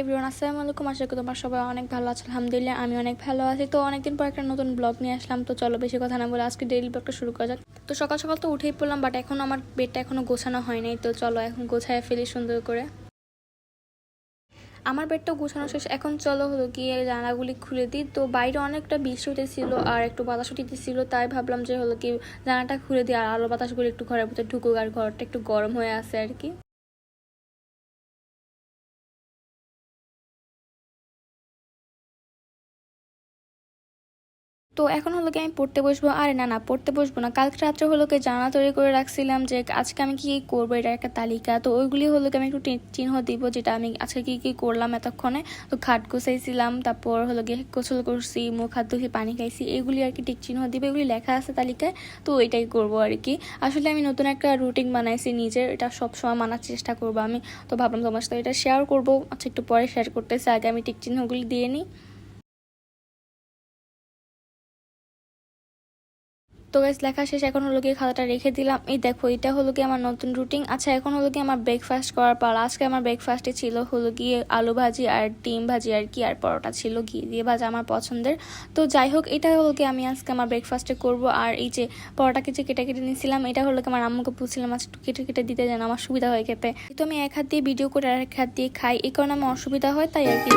Everyone আসসালামু আলাইকুম। আশা করি তোমার সবাই অনেক ভালো আছে। আলহামদুলিল্লাহ, আমি অনেক ভালো আছি। তো অনেকদিন পর একটা নতুন ব্লগ নিয়ে আসলাম। তো চলো বেশি কথা না বলে আজকে ডেইলি ব্লগটা শুরু করা যাক। তো সকাল সকাল তো উঠেই পড়লাম বাট এখন আমার বেডটা এখনও গোছানো হয় নাই। তো চলো এখন গোছায় ফেলি সুন্দর করে। আমার বেডটা গোছানো শেষ। এখন চলো হলো গিয়ে জানালাগুলি খুলে দিই। তো বাইরে অনেকটা বৃষ্টি উঠেছিল আর একটু বাতাস উঠেছিল, তাই ভাবলাম যে হলো কি জানালাটা খুলে দিই আর আলো বাতাসগুলি একটু ঘরের ভিতরে ঢুকুক আর ঘরটা একটু গরম হয়ে আছে আর কি। তো এখন হলো কি আমি পড়তে বসবো? আরে না না, পড়তে বসবো না। কালকে রাত্রে হলো কি জানা তৈরি করে রাখছিলাম যে আজকে আমি কী করব এটা একটা তালিকা। তো ওইগুলি হলো কি আমি একটু চিহ্ন দিব যেটা আমি আজকে কি কি করলাম এতক্ষণে। তো খাট গোছাইছিলাম, তারপর হলো গিয়ে গোসল করছি, মুখ হাত ধুয়ে পানি খাইছি, এগুলি আর কি টিক চিহ্ন দিবে, এগুলি লেখা আছে তালিকায়। তো ওইটাই করব আর কি। আসলে আমি নতুন একটা রুটিন বানাইছি নিজের, এটা সবসময় মানার চেষ্টা করব আমি। তো ভাবলাম তোমার সাথে এটা শেয়ার করব। আচ্ছা একটু পরে শেয়ার করতেছি, আগে আমি টিক চিহ্নগুলি দিয়ে নিই। তো গাইস লেখা শেষ, এখন হলো গিয়ে খাতাটা রেখে দিলাম। এই দেখো, এটা হলো গিয়ে আমার নতুন রুটিন আচ্ছা এখন হলো গিয়ে আমার ব্রেকফাস্ট করার পর আজকে আমার ব্রেকফাস্টে ছিল হলো গিয়ে আলু ভাজি আর ডিম ভাজি আর কি, আর পরোটা ছিল ঘি দিয়ে ভাজা আমার পছন্দের। তো যাই হোক, এটা হলো গিয়ে আমি আজকে আমার ব্রেকফাস্টে করব। আর এই যে পরোটাকে যে কেটে কেটে নিয়েছিলাম, এটা হলো কি আমার আম্মুকে বলছিলাম আজকে একটু কেটে কেটে দিতে যেন আমার সুবিধা হয় খেতে। তো আমি এক হাত দিয়ে ভিডিও করে আর এক হাত দিয়ে খাই। এই কারণে আমার অসুবিধা হয়, তাই আর কি।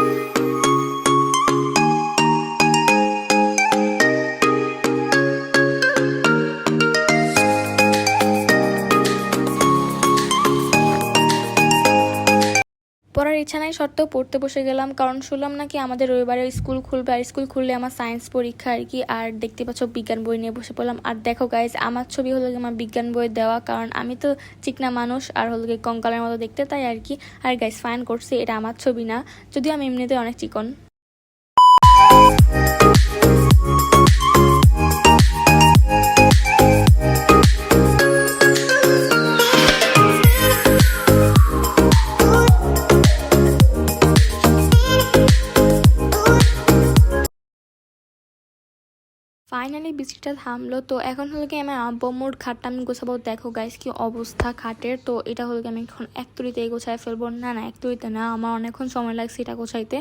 পড়ার ইচ্ছা নাই সত্ত্বেও পড়তে বসে গেলাম। কারণ শুনলাম নাকি আমাদের রবিবারে স্কুল খুলবে, আর স্কুল খুললে আমার সায়েন্স পরীক্ষা আর কি, আর দেখতে পাচ্ছ বিজ্ঞান বই নিয়ে বসে পড়লাম। আর দেখো গাইজ আমার ছবি হলো আমার বিজ্ঞান বই দেওয়া, কারণ আমি তো চিকনা মানুষ, আর হলো গিয়ে কঙ্কালের মতো দেখতে, তাই আর কি। আর গাইজ ফাইন করছি, এটা আমার ছবি না, যদিও আমি এমনিতে অনেক চিকন। ফাইনালি বৃষ্টিটা থামলো। তো এখন হলো কি আমার আব্বম্মুর খাটটা আমি গোছাবো। দেখো গাইস কি অবস্থা খাটের। তো এটা হলো কি আমি এখন এক তুড়িতেই গোছায় ফেলব। না না, এক তুড়িতে না, আমার অনেকক্ষণ সময় লাগছে এটা গোছাইতে।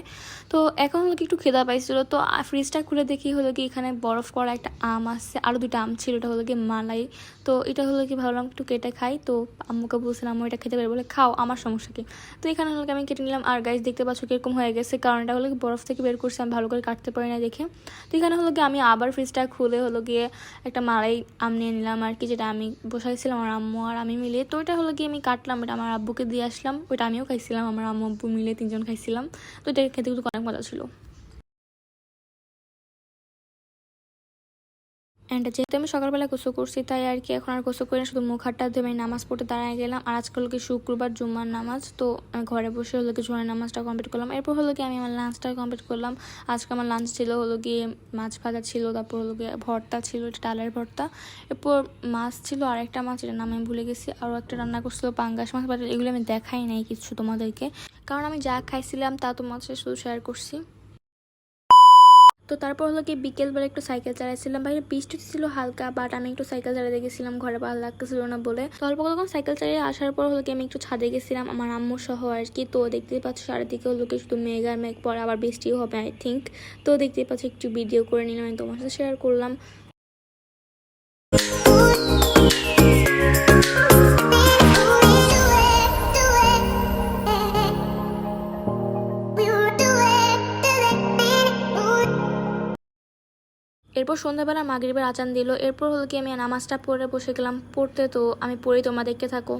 তো এখন হলো কি একটু খেদা পাইছিল। তো ফ্রিজটা খুলে দেখি হলো কি এখানে বরফ করা একটা আম আসছে আরও দুটো আম ছিল। এটা হলো কি মালাই। তো এটা হলো কি ভাবলাম একটু কেটে খাই। তো আম্মুকে বলছিলাম, আম্মু, এটা খেতে পারি বলে, খাও, আমার সমস্যা কি? তো এখানে হলো কি আমি কেটে নিলাম। আর গাইস দেখতে পাচ্ছ কীরকম হয়ে গেছে। কারণ এটা হলো কি বরফ থেকে বের করছি, আমি ভালো করে কাটতে পারি না দেখে। তো এখানে হলো কি আমি আবার ফ্রিজটা ফ্রিজটা খুলে হলো গিয়ে একটা মালাই আম নিয়ে নিলাম আর কি, যেটা আমি বসাইছিলাম আমার আম্মু আর আমি মিলে। তো ওইটা হলো গিয়ে আমি কাটলাম এটা আমার আব্বুকে দিয়ে আসলাম, ওইটা আমিও খাইছিলাম, আমার আম্মু, আব্বু মিলে তিনজন খাইছিলাম। তো এটা খেতে কিন্তু অনেক মজা ছিল। অ্যান্ড যেহেতু আমি সকালবেলা গোসল করছি, তাই আর কি এখন আর গোসল করি না, শুধু মুখ হাটটা ধুয়ে আমি নামাজ পড়তে দাঁড়ায় গেলাম। আর আজকাল কি শুক্রবার, জুম্মার নামাজ, তো ঘরে বসে হলো কি জুমার নামাজটা কমপ্লিট করলাম। এরপর হলো কি আমি আমার লাঞ্চটা কমপ্লিট করলাম। আজকে আমার লাঞ্চ ছিল হলো গিয়ে মাছ ভাজা ছিল, তারপর হলো গিয়ে ভর্তা ছিল, এটা ডালের ভর্তা। এরপর মাছ ছিল আর একটা মাছ এটার নাম আমি ভুলে গেছি। আরও একটা রান্না করছিল পাঙ্গাস মাছ বাট এগুলো আমি দেখাই নাই কিছু তোমাদেরকে। কারণ আমি যা খাইছিলাম তা তোমার সাথে শুধু শেয়ার করছি। তো তারপর হলো কি বিকেলবেলা একটু সাইকেল চালাইছিলাম। বাইরে বৃষ্টি ছিল হালকা বাট আমি একটু সাইকেল চালাতে গেছিলাম, ঘরে ভালো লাগতেছিল না বলে। তো অল্প কতক্ষণ সাইকেল চালিয়ে আসার পর হলো কি আমি একটু ছাদে গেছিলাম, আমার আম্মু সহ আর কি তো দেখতে পাচ্ছ চারিদিকে হলো কি শুধু মেঘ আর মেঘ, পরে আবার বৃষ্টিও হবে আই থিঙ্ক তো দেখতে পাচ্ছ একটু ভিডিও করে নিলাম, আমি তোমার সাথে শেয়ার করলাম। এরপর সন্ধ্যাবেলা মাগরিবের আচান দিল। এরপর হলো কি, আমি নামাজটা পড়ে বসে গেলাম। পড়তে তো আমি পড়ি তোমাদেরকে থাকো।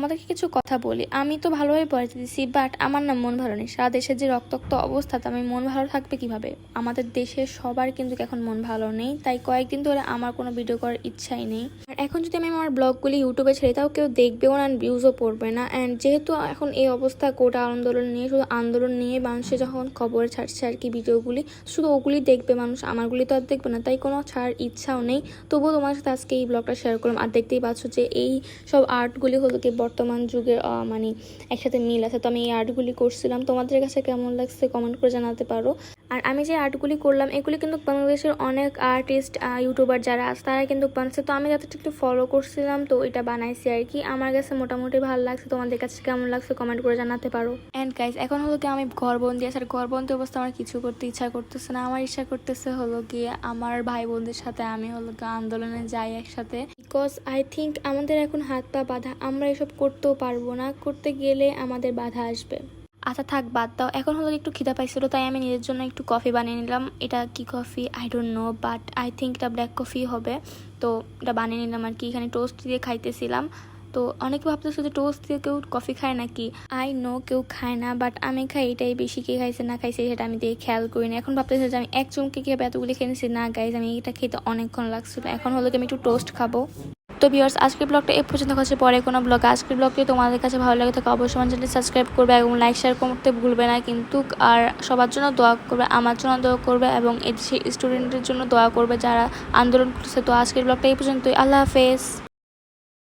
তোমাদেরকে কিছু কথা বলি। আমি তো ভালোভাবে পড়াতে দিচ্ছি বাট আমার না মন ভালো নেই। সারা দেশের যে রক্তাক্ত অবস্থা আমি মন ভালো থাকবে কীভাবে? আমাদের দেশের সবার কিন্তু এখন মন ভালো নেই, তাই কয়েকদিন ধরে আমার কোনো ভিডিও করার ইচ্ছাই নেই। আর এখন যদি আমি আমার ব্লগগুলি ইউটিউবে ছেড়ে তাও কেউ দেখবেও না ভিউজও পড়বে না। অ্যান্ড যেহেতু এখন এই অবস্থা, কোটা আন্দোলন নিয়ে, শুধু আন্দোলন নিয়ে মানুষে যখন খবর ছাড়ছে আর কি ভিডিওগুলি শুধু ওগুলি দেখবে মানুষ, আমারগুলি তো আর দেখবে না, তাই কোনো ছাড়ার ইচ্ছাও নেই। তবুও তোমার সাথে আজকে এই ব্লগটা শেয়ার করলাম। আর দেখতেই পাচ্ছ যে এই সব আর্টগুলি হলো কি বর্তমান যুগের মানে একসাথে মিল আছে। তো আমি এই আর্টগুলি করছিলাম। তোমাদের কাছে কেমন লাগছে কমেন্ট করে জানাতে পারো। আর আমি যে আর্টগুলি করলাম এগুলি কিন্তু বাংলাদেশের অনেক আর্টিস্ট ইউটিউবার যারা আছে তারা কিন্তু বানাচ্ছে। তো আমি যাদের একটু ফলো করছিলাম তো এটা বানাইছি আর কি। আমার কাছে মোটামুটি ভালো লাগছে। তোমাদের কাছে কেমন লাগছে কমেন্ট করে জানাতে পারো। অ্যান্ড গাইজ এখন হলো কি আমি ঘরবন্দি আছে। আর ঘরবন্দি অবস্থা আমার কিছু করতে ইচ্ছা করতেছে না। আমার ইচ্ছা করতেছে হলো কি আমার ভাই বোনদের সাথে আমি হলো কি আন্দোলনে যাই একসাথে। বিকজ আই থিঙ্ক আমাদের এখন হাত পা বাঁধা আমরা এসব করতেও পারব না। করতে গেলে আমাদের বাধা আসবে। আচ্ছা থাক, বাদ দাও। এখন হলো একটু খিদা পাইছিল, তাই আমি নিজের জন্য একটু কফি বানিয়ে নিলাম। এটা কি coffee? I don't know but I think এটা ব্ল্যাক কফি হবে। তো এটা বানিয়ে নিলাম আর কি। এখানে টোস্ট দিয়ে খাইতেছিলাম। তো অনেকে ভাবতেছে যে টোস্ট দিয়ে কেউ কফি খায় নাকি? আই নো কেউ খায় না বাট আমি খাই এটাই বেশি। কে খাইছে, না খাইছে, সেটা আমি দিয়ে খেয়াল করি না এখন ভাবতেছে যে আমি এক চুমকে খেয়ে এতগুলি খেয়ে নিছি? না গাইজ আমি এটা খেতে অনেকক্ষণ লাগছিল। এখন হলো কি আমি একটু টোস্ট খাব। তো ভিওর্স আজকের ব্লগটা এ পর্যন্ত হচ্ছে পরে কোনো ব্লগ আজকের ব্লগটি তোমাদের কাছে ভালো লাগে থাকে, অবশ্যই আমার চ্যানেলটি সাবস্ক্রাইব করবে এবং লাইক শেয়ার করতে ভুলবে না। কিন্তু আর সবার জন্য দোয়া করবে, আমার জন্য দোয়া করবে এবং এই স্টুডেন্টের জন্য দোয়া করবে যারা আন্দোলন করছে। তো আজকের ব্লগটা এই পর্যন্তই। আল্লাহ হাফেজ।